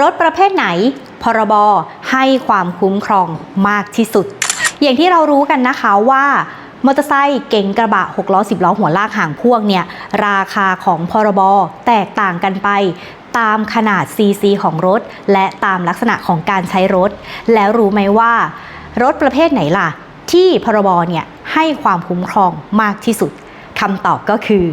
รถประเภทไหน พรบให้ความคุ้มครองมากที่สุด อย่างที่เรารู้กันนะคะว่ามอเตอร์ไซค์เก๋งกระบะ6ล้อ10ล้อหัวลากห่างพ่วงเนี่ยราคาของพรบแตกต่างกันไปตามขนาด CC ของรถ และตามลักษณะของการใช้รถ แล้วรู้ไหมว่า รถประเภทไหนล่ะ ที่พรบเนี่ยให้ความคุ้มครองมากที่สุดคำตอบก็คือ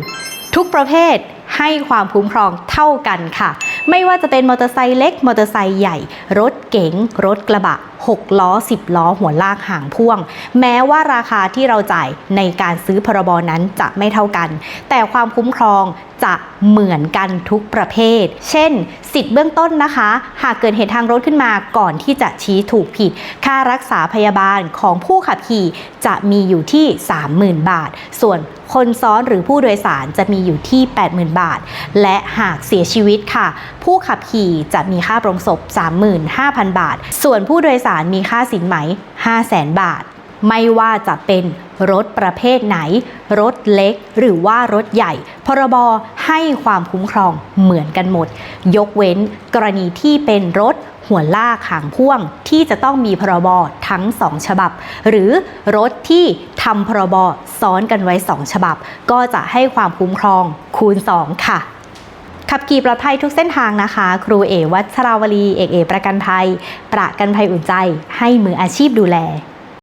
ทุกประเภทให้ความคุ้มครองเท่ากันค่ะ ไม่ว่าจะเป็นมอเตอร์ไซค์เล็ก มอเตอร์ไซค์ใหญ่ รถเก๋ง รถกระบะ 6 ล้อ 10 ล้อ หัวลากหางพ่วง แม้ว่าราคาที่เราจ่ายในการซื้อพรบนั้นจะไม่เท่ากัน แต่ความคุ้มครองจะเหมือนกันทุกประเภท เช่น สิทธิ์เบื้องต้นนะคะ หากเกิดเหตุทางรถขึ้นมาก่อนที่จะชี้ถูกผิด ค่ารักษาพยาบาลของผู้ขับขี่จะมีอยู่ที่ 30,000 บาท ส่วนคนซ้อนหรือผู้โดยสารจะมีอยู่ที่ 80,000 บาท และหากเสียชีวิตค่ะ ผู้ขับขี่จะมีค่าปรงศพ 35,000 บาท ส่วนผู้โดยสารมีค่าสินไหม 500,000 บาท ไม่ว่าจะเป็นรถประเภทไหน รถเล็กหรือว่ารถใหญ่ พรบให้ความคุ้มครองเหมือนกันหมด ยกเว้นกรณีที่เป็นรถหัวลากหางพ่วงที่จะต้องมีพรบทั้ง 2 ฉบับ หรือรถที่ทำพรบซ้อนกันไว้ 2 ฉบับ ก็จะให้ความคุ้มครองคูณ 2 ค่ะ ขับขี่ปลอดภัยทุกเส้นทางนะคะ ครูเอวัชราวลีเอกเอประกันภัย ประกันภัยอุ่นใจ ให้มืออาชีพดูแล